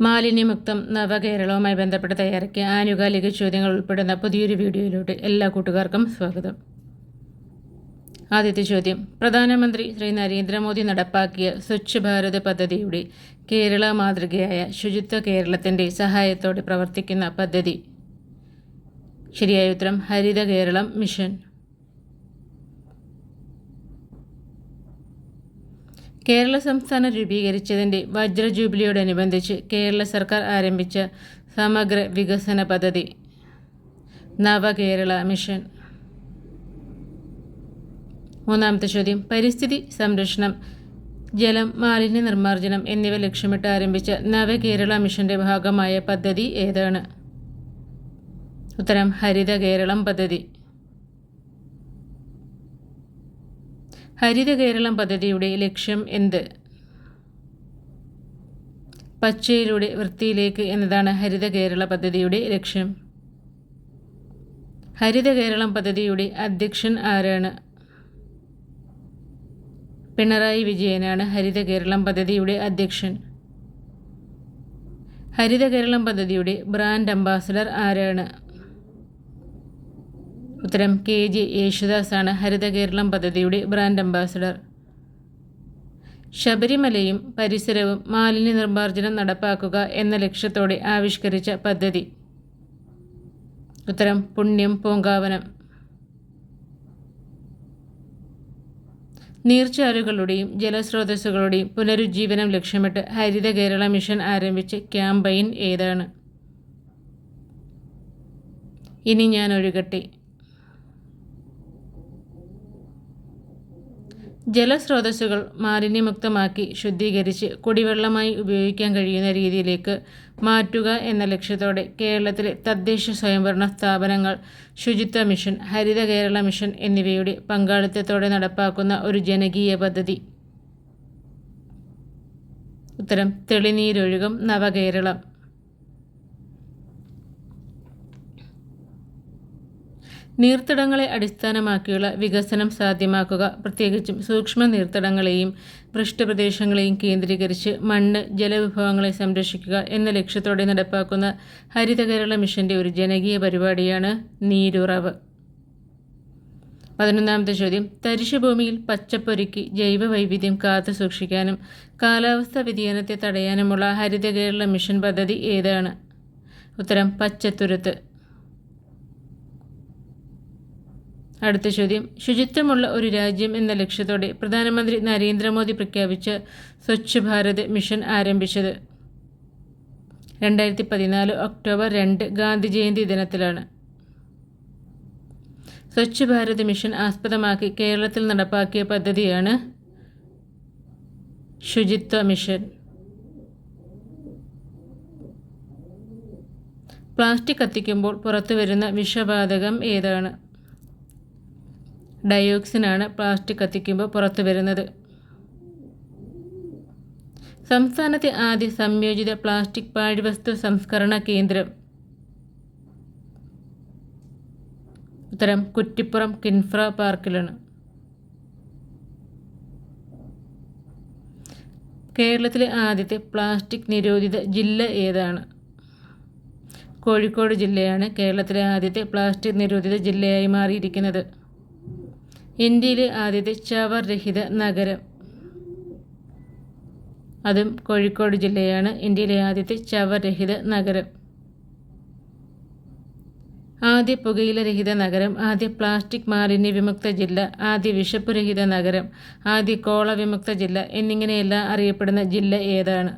മാലിന്യമുക്തം നവകേരളവുമായി ബന്ധപ്പെട്ട് തയ്യാറാക്കിയ ആനുകാലിക ചോദ്യങ്ങൾ ഉൾപ്പെടുന്ന പുതിയൊരു വീഡിയോയിലൂടെ എല്ലാ കൂട്ടുകാർക്കും സ്വാഗതം. ആദ്യത്തെ ചോദ്യം. പ്രധാനമന്ത്രി ശ്രീ നരേന്ദ്രമോദി നടപ്പാക്കിയ സ്വച്ഛ് ഭാരത് പദ്ധതിയുടെ കേരള മാതൃകയായ ശുചിത്വ കേരളത്തിന്റെ സഹായത്തോടെ പ്രവർത്തിക്കുന്ന പദ്ധതി. ശരിയായ ഉത്തരം ഹരിത കേരളം മിഷൻ. കേരള സംസ്ഥാനം രൂപീകരിച്ചതിന്റെ വജ്ര ജൂബിലിയോടനുബന്ധിച്ച് കേരള സർക്കാർ ആരംഭിച്ച സമഗ്ര വികസന പദ്ധതി. നവകേരള മിഷൻ. മൂന്നാമത്തെ ചോദ്യം. പരിസ്ഥിതി സംരക്ഷണം ജലം മാലിന്യ നിർമ്മാർജനം എന്നിവ ലക്ഷ്യമിട്ട് ആരംഭിച്ച നവകേരള മിഷന്റെ ഭാഗമായ പദ്ധതി ഏതാണ്? ഉത്തരം ഹരിത കേരളം പദ്ധതി. ഹരിത കേരളം പദ്ധതിയുടെ ലക്ഷ്യം എന്ത്? പച്ചയിലൂടെ വൃത്തിയിലേക്ക് എന്നതാണ് ഹരിത കേരള പദ്ധതിയുടെ ലക്ഷ്യം. ഹരിത കേരളം പദ്ധതിയുടെ അധ്യക്ഷൻ ആരാണ്? പിണറായി വിജയനാണ് ഹരിത കേരളം പദ്ധതിയുടെ അധ്യക്ഷൻ. ഹരിത കേരളം പദ്ധതിയുടെ ബ്രാൻഡ് അംബാസഡർ ആരാണ്? ഉത്തരം കെ ജെ യേശുദാസാണ് ഹരിത കേരളം പദ്ധതിയുടെ ബ്രാൻഡ് അംബാസഡർ. ശബരിമലയും പരിസരവും മാലിന്യ നിർമ്മാർജനം നടപ്പാക്കുക എന്ന ലക്ഷ്യത്തോടെ ആവിഷ്കരിച്ച പദ്ധതി. ഉത്തരം പുണ്യം പൂങ്കാവനം. നീർച്ചാലുകളുടെയും ജലസ്രോതസ്സുകളുടെയും പുനരുജ്ജീവനം ലക്ഷ്യമിട്ട് ഹരിത കേരള മിഷൻ ആരംഭിച്ച ക്യാമ്പയിൻ ഏതാണ്? ഇനി ഞാൻ ഒഴുകട്ടെ ജലസ്രോതസ്സുകൾ മാലിന്യമുക്തമാക്കി ശുദ്ധീകരിച്ച് കുടിവെള്ളമായി ഉപയോഗിക്കാൻ കഴിയുന്ന രീതിയിലേക്ക് മാറ്റുക എന്ന ലക്ഷ്യത്തോടെ കേരളത്തിലെ തദ്ദേശ സ്വയംഭരണ സ്ഥാപനങ്ങൾ ശുചിത്വ മിഷൻ ഹരിത കേരള മിഷൻ എന്നിവയുടെ പങ്കാളിത്തത്തോടെ നടപ്പാക്കുന്ന ഒരു ജനകീയ പദ്ധതി. ഉത്തരം തെളിനീരൊഴുകും നവകേരളം. നീർത്തടങ്ങളെ അടിസ്ഥാനമാക്കിയുള്ള വികസനം സാധ്യമാക്കുക പ്രത്യേകിച്ചും സൂക്ഷ്മ നീർത്തടങ്ങളെയും പൃഷ്ഠപ്രദേശങ്ങളെയും കേന്ദ്രീകരിച്ച് മണ്ണ് ജലവിഭവങ്ങളെ സംരക്ഷിക്കുക എന്ന ലക്ഷ്യത്തോടെ നടപ്പാക്കുന്ന ഹരിത കേരള മിഷന്റെ ഒരു ജനകീയ പരിപാടിയാണ് നീരുറവ്. പതിനൊന്നാമത്തെ ചോദ്യം. തരിശുഭൂമിയിൽ പച്ചപ്പൊരുക്കി ജൈവ വൈവിധ്യം കാത്തു സൂക്ഷിക്കാനും കാലാവസ്ഥാ വ്യതിയാനത്തെ തടയാനുമുള്ള ഹരിത കേരള മിഷൻ പദ്ധതി ഏതാണ്? ഉത്തരം പച്ചത്തുരുത്ത്. അടുത്ത ചോദ്യം. ശുചിത്വമുള്ള ഒരു രാജ്യം എന്ന ലക്ഷ്യത്തോടെ പ്രധാനമന്ത്രി നരേന്ദ്രമോദി പ്രഖ്യാപിച്ച സ്വച്ഛ് ഭാരത് മിഷൻ ആരംഭിച്ചത് രണ്ടായിരത്തി പതിനാല് ഒക്ടോബർ രണ്ട് ഗാന്ധി ജയന്തി ദിനത്തിലാണ്. സ്വച്ഛ് ഭാരത് മിഷൻ ആസ്പദമാക്കി കേരളത്തിൽ നടപ്പാക്കിയ പദ്ധതിയാണ് ശുചിത്വ മിഷൻ. പ്ലാസ്റ്റിക് കത്തിക്കുമ്പോൾ പുറത്തു വരുന്ന വിഷവാതകം ഏതാണ്? ഡയോക്സിനാണ് പ്ലാസ്റ്റിക് കത്തിക്കുമ്പോൾ പുറത്തു വരുന്നത്. സംസ്ഥാനത്തെ ആദ്യ സംയോജിത പ്ലാസ്റ്റിക് പാഴ്വസ്തു സംസ്കരണ കേന്ദ്രം. ഉത്തരം കുറ്റിപ്പുറം കിൻഫ്ര പാർക്കിലാണ്. കേരളത്തിലെ ആദ്യത്തെ പ്ലാസ്റ്റിക് നിരോധിത ജില്ല ഏതാണ്? കോഴിക്കോട് ജില്ലയാണ് കേരളത്തിലെ ആദ്യത്തെ പ്ലാസ്റ്റിക് നിരോധിത ജില്ലയായി മാറിയിരിക്കുന്നത്. ഇന്ത്യയിലെ ആദ്യത്തെ ചവർ രഹിത നഗരം. അതും കോഴിക്കോട് ജില്ലയാണ് ഇന്ത്യയിലെ ആദ്യത്തെ ചവർ രഹിത നഗരം. ആദ്യ പുകയില രഹിത നഗരം ആദ്യ പ്ലാസ്റ്റിക് മാലിന്യ വിമുക്ത ജില്ല ആദ്യ വിഷപ്പ് രഹിത നഗരം ആദ്യ കോള വിമുക്ത ജില്ല എന്നിങ്ങനെയെല്ലാം അറിയപ്പെടുന്ന ജില്ല ഏതാണ്?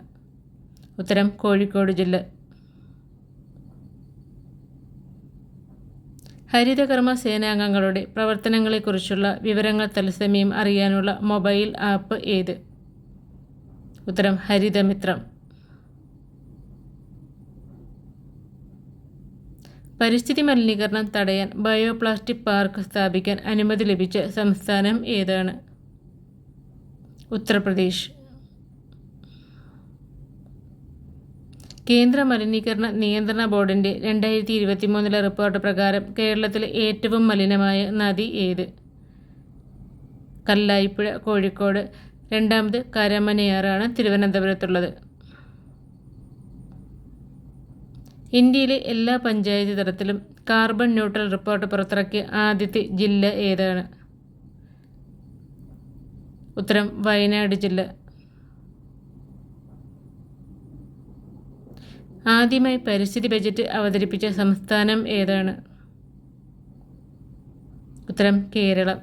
ഉത്തരം കോഴിക്കോട് ജില്ല. ഹരിതകർമ്മ സേനാംഗങ്ങളുടെ പ്രവർത്തനങ്ങളെക്കുറിച്ചുള്ള വിവരങ്ങൾ തത്സമയം അറിയാനുള്ള മൊബൈൽ ആപ്പ് ഏത്? ഉത്തരം ഹരിതമിത്രം. പരിസ്ഥിതി മലിനീകരണം തടയാൻ ബയോപ്ലാസ്റ്റിക് പാർക്ക് സ്ഥാപിക്കാൻ അനുമതി ലഭിച്ച സംസ്ഥാനം ഏതാണ്? ഉത്തർപ്രദേശ്. കേന്ദ്ര മലിനീകരണ നിയന്ത്രണ ബോർഡിന്റെ രണ്ടായിരത്തി ഇരുപത്തി മൂന്നിലെ റിപ്പോർട്ട് പ്രകാരം കേരളത്തിലെ ഏറ്റവും മലിനമായ നദി ഏത്? കല്ലായിപ്പുഴ കോഴിക്കോട്. രണ്ടാമത് കരമനയാറാണ് തിരുവനന്തപുരത്തുള്ളത്. ഇന്ത്യയിലെ എല്ലാ പഞ്ചായത്ത് തലത്തിലും കാർബൺ ന്യൂട്രൽ റിപ്പോർട്ട് പുറത്തിറക്കിയ ആദ്യത്തെ ജില്ല ഏതാണ്? ഉത്തരം വയനാട് ജില്ല. ആദ്യമായി പരിസ്ഥിതി ബജറ്റ് അവതരിപ്പിച്ച സംസ്ഥാനം ഏതാണ്? ഉത്തരം കേരളം.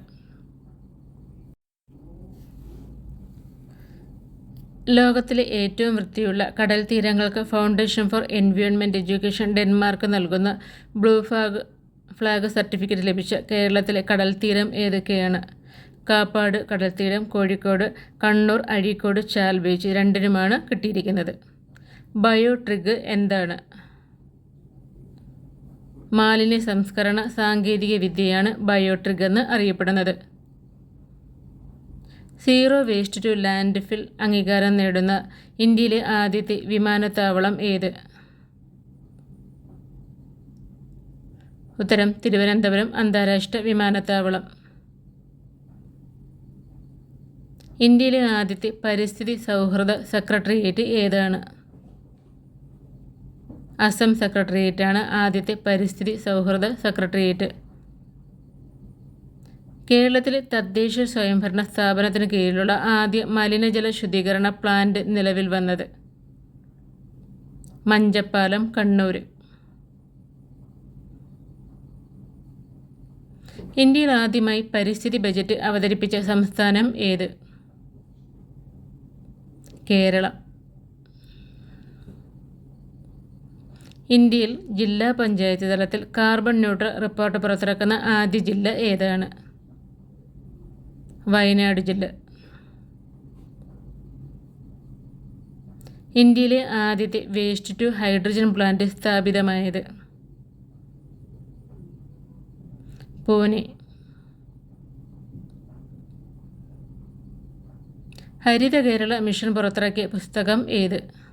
ലോകത്തിലെ ഏറ്റവും വൃത്തിയുള്ള കടൽ തീരങ്ങൾക്ക് foundation for environment education Denmark നൽകുന്ന ബ്ലൂ ഫ്ലാഗ് ഫ്ലാഗ് സർട്ടിഫിക്കറ്റ് ലഭിച്ച കേരളത്തിലെ കടൽ തീരം ഏതൊക്കെയാണ്? കാപ്പാട് കടൽത്തീരം കോഴിക്കോട് കണ്ണൂർ അഴീക്കോട് ചാൽ ബീച്ച് രണ്ടിനുമാണ് കിട്ടിയിരിക്കുന്നത്. ബയോ ട്രിഗ് എന്താണ്? മാലിന്യ സംസ്കരണ സാങ്കേതിക വിദ്യയാണ് ബയോട്രിഗ് എന്ന് അറിയപ്പെടുന്നത്. Zero waste to landfill അംഗീകാരം നേടുന്ന ഇന്ത്യയിലെ ആദ്യത്തെ വിമാനത്താവളം ഏത്? ഉത്തരം തിരുവനന്തപുരം അന്താരാഷ്ട്ര വിമാനത്താവളം. ഇന്ത്യയിലെ ആദ്യത്തെ പരിസ്ഥിതി സൗഹൃദ സെക്രട്ടേറിയറ്റ് ഏതാണ്? അസം സെക്രട്ടേറിയറ്റാണ് ആദ്യത്തെ പരിസ്ഥിതി സൗഹൃദ സെക്രട്ടേറിയറ്റ്. കേരളത്തിലെ തദ്ദേശ സ്വയംഭരണ സ്ഥാപനത്തിന് കീഴിലുള്ള ആദ്യ മലിനജല ശുദ്ധീകരണ പ്ലാന്റ് നിലവിൽ വന്നത് മഞ്ചപ്പാലം കണ്ണൂർ ഇന്ത്യയിൽ ആദ്യമായി പരിസ്ഥിതി ബജറ്റ് അവതരിപ്പിച്ച സംസ്ഥാനം ഏത്? കേരളം. ഇന്ത്യയിൽ ജില്ലാ പഞ്ചായത്ത് തലത്തിൽ കാർബൺ ന്യൂട്രൽ റിപ്പോർട്ട് പുറത്തിറക്കുന്ന ആദ്യ ജില്ല ഏതാണ്? വയനാട് ജില്ല. ഇന്ത്യയിലെ ആദ്യത്തെ വേസ്റ്റ് ടു ഹൈഡ്രജൻ പ്ലാന്റ് സ്ഥാപിതമായത് പൂനെ. ഹരിത കേരള മിഷൻ പുറത്തിറക്കിയ പുസ്തകം ഏത്?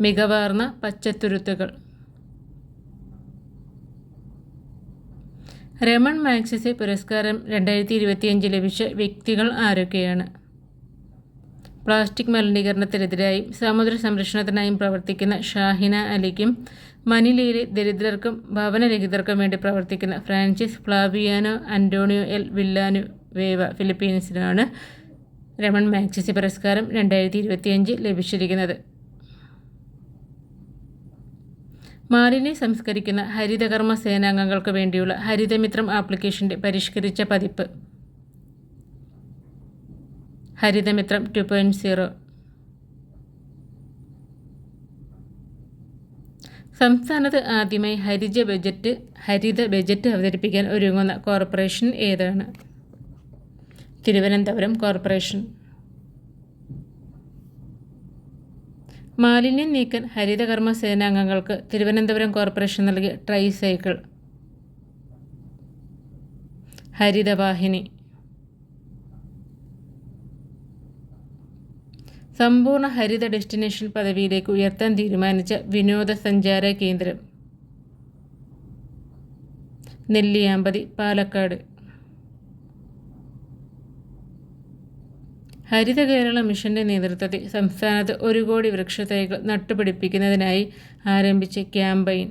മികവാർന്ന പച്ചത്തുരുത്തുകൾ. രമൺ മാക്സിസെ പുരസ്കാരം രണ്ടായിരത്തി ഇരുപത്തിയഞ്ച് ലഭിച്ച വ്യക്തികൾ ആരൊക്കെയാണ്? പ്ലാസ്റ്റിക് മലിനീകരണത്തിനെതിരായും സമുദ്ര സംരക്ഷണത്തിനായും പ്രവർത്തിക്കുന്ന ഷാഹിന അലിക്കും മനിലയിലെ ദരിദ്രർക്കും ഭവനരഹിതർക്കും വേണ്ടി പ്രവർത്തിക്കുന്ന Francis Flaviano Antonio L Villanueva ഫിലിപ്പീൻസിനാണ് Ramon Magsaysay പുരസ്കാരം രണ്ടായിരത്തി ഇരുപത്തിയഞ്ച് ലഭിച്ചിരിക്കുന്നത്. മാലിന്യം സംസ്കരിക്കുന്ന ഹരിതകർമ്മ സേനാംഗങ്ങൾക്ക് വേണ്ടിയുള്ള ഹരിതമിത്രം ആപ്ലിക്കേഷന്റെ പരിഷ്കരിച്ച പതിപ്പ്. Harithamithram two point zero. സംസ്ഥാനത്ത് ആദ്യമായി ഹരിജ ബജറ്റ് ഹരിത ബജറ്റ് അവതരിപ്പിക്കാൻ ഒരുങ്ങുന്ന കോർപ്പറേഷൻ ഏതാണ്? തിരുവനന്തപുരം കോർപ്പറേഷൻ. മാലിന്യം നീക്കാൻ ഹരിതകർമ്മ സേനാംഗങ്ങൾക്ക് തിരുവനന്തപുരം കോർപ്പറേഷൻ നൽകിയ ട്രൈ സൈക്കിൾ ഹരിതവാഹിനി. സമ്പൂർണ ഹരിത ഡെസ്റ്റിനേഷൻ പദവിയിലേക്ക് ഉയർത്താൻ തീരുമാനിച്ച വിനോദസഞ്ചാര കേന്ദ്രം. നെല്ലിയാമ്പതി പാലക്കാട്. ഹരിത കേരള മിഷന്റെ നേതൃത്വത്തിൽ സംസ്ഥാനത്ത് ഒരു കോടി വൃക്ഷത്തൈകൾ നട്ടുപിടിപ്പിക്കുന്നതിനായി ആരംഭിച്ച ക്യാമ്പയിൻ.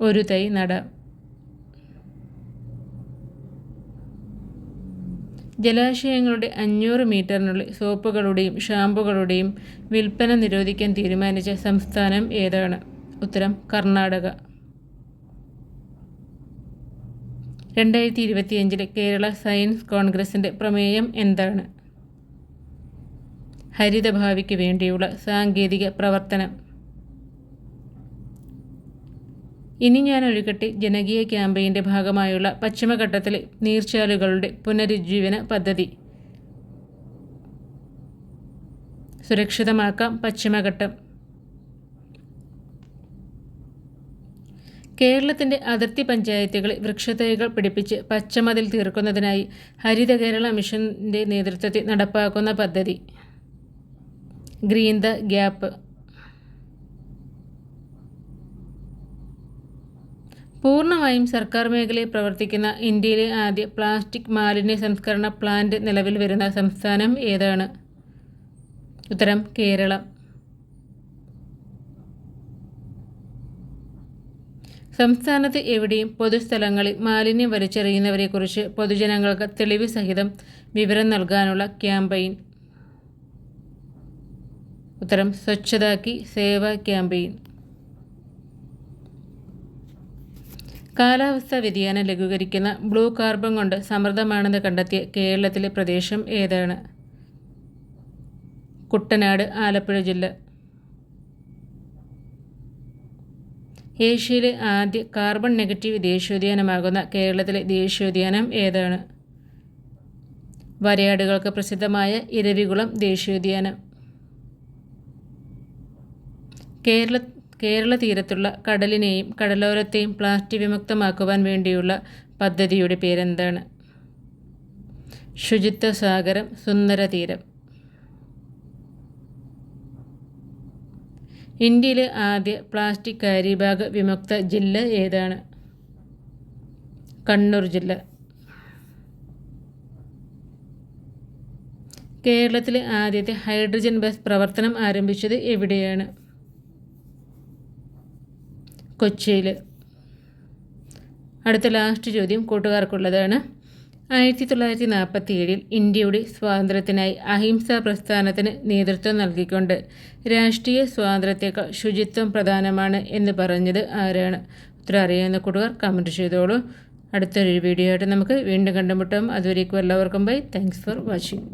ഒരു തൈ നട. ജലാശയങ്ങളുടെ അഞ്ഞൂറ് മീറ്ററിനുള്ളിൽ സോപ്പുകളുടെയും ഷാമ്പുകളുടെയും വിൽപ്പന നിരോധിക്കാൻ തീരുമാനിച്ച സംസ്ഥാനം ഏതാണ്? ഉത്തരം കർണാടക. രണ്ടായിരത്തി ഇരുപത്തിയഞ്ചിലെ കേരള സയൻസ് കോൺഗ്രസിന്റെ പ്രമേയം എന്താണ്? ഹരിതഭാവിക്ക് വേണ്ടിയുള്ള സാങ്കേതിക പ്രവർത്തനം. ഇനി ഞാൻ ഒഴുകട്ടെ ജനകീയ ക്യാമ്പയിന്റെ ഭാഗമായുള്ള പശ്ചിമഘട്ടത്തിലെ നീർച്ചാലുകളുടെ പുനരുജ്ജീവന പദ്ധതി. സുരക്ഷിതമാക്കാം പശ്ചിമഘട്ടം. കേരളത്തിന്റെ അതിർത്തി പഞ്ചായത്തുകളിൽ വൃക്ഷത്തൈകൾ പിടിപ്പിച്ച് പച്ചമതിൽ തീർക്കുന്നതിനായി ഹരിത കേരള മിഷന്റെ നേതൃത്വത്തിൽ നടപ്പാക്കുന്ന പദ്ധതി. Green the gap. പൂർണമായും സർക്കാർ മേഖലയിൽ പ്രവർത്തിക്കുന്ന ഇന്ത്യയിലെ ആദ്യ പ്ലാസ്റ്റിക് മാലിന്യ സംസ്കരണ പ്ലാന്റ് നിലവിൽ വരുന്ന സംസ്ഥാനം ഏതാണ്? ഉത്തരം കേരളം. സംസ്ഥാനത്ത് എവിടെയും പൊതുസ്ഥലങ്ങളിൽ മാലിന്യം വലിച്ചെറിയുന്നവരെക്കുറിച്ച് പൊതുജനങ്ങൾക്ക് തെളിവ് സഹിതം വിവരം നൽകാനുള്ള ക്യാമ്പയിൻ. ഉത്തരം സ്വച്ഛതാക്കി സേവ ക്യാമ്പയിൻ. കാലാവസ്ഥാ വ്യതിയാനം ലഘൂകരിക്കുന്ന ബ്ലൂ കാർബൺ കൊണ്ട് സമൃദ്ധമാണെന്ന് കണ്ടെത്തിയ കേരളത്തിലെ പ്രദേശം ഏതാണ്? കുട്ടനാട് ആലപ്പുഴ ജില്ല. ഏഷ്യയിലെ ആദ്യ കാർബൺ നെഗറ്റീവ് ദേശീയോദ്യാനമാകുന്ന കേരളത്തിലെ ദേശീയോദ്യാനം ഏതാണ്? വരയാടുകൾക്ക് പ്രസിദ്ധമായ ഇരവികുളം ദേശീയോദ്യാനം. കേരള കേരള തീരത്തുള്ള കടലിനെയും കടലോരത്തെയും പ്ലാസ്റ്റിക് വിമുക്തമാക്കുവാൻ വേണ്ടിയുള്ള പദ്ധതിയുടെ പേരെന്താണ്? ശുചിത്വ സാഗരം സുന്ദര തീരം. ഇന്ത്യയിലെ ആദ്യ പ്ലാസ്റ്റിക് കാരി ബാഗ് വിമുക്ത ജില്ല ഏതാണ്? കണ്ണൂർ ജില്ല. കേരളത്തിലെ ആദ്യത്തെ ഹൈഡ്രജൻ ബസ് പ്രവർത്തനം ആരംഭിച്ചത് എവിടെയാണ്? കൊച്ചിയിൽ അടുത്ത ലാസ്റ്റ് ചോദ്യം കൂട്ടുകാർക്കുള്ളതാണ്. ആയിരത്തി തൊള്ളായിരത്തി നാൽപ്പത്തി ഏഴിൽ ഇന്ത്യയുടെ സ്വാതന്ത്ര്യത്തിനായി അഹിംസ പ്രസ്ഥാനത്തിന് നേതൃത്വം നൽകിക്കൊണ്ട് രാഷ്ട്രീയ സ്വാതന്ത്ര്യത്തേക്കാൾ ശുചിത്വം പ്രധാനമാണ് എന്ന് പറഞ്ഞത് ആരാണ്? ഉത്തരം അറിയാവുന്ന കൂട്ടുകാർ കമന്റ് ചെയ്തോളൂ. അടുത്തൊരു വീഡിയോ ആയിട്ട് നമുക്ക് വീണ്ടും കണ്ടുമുട്ടാം. അതുവരേക്കും എല്ലാവർക്കും ബൈ താങ്ക്സ് ഫോർ വാച്ചിങ്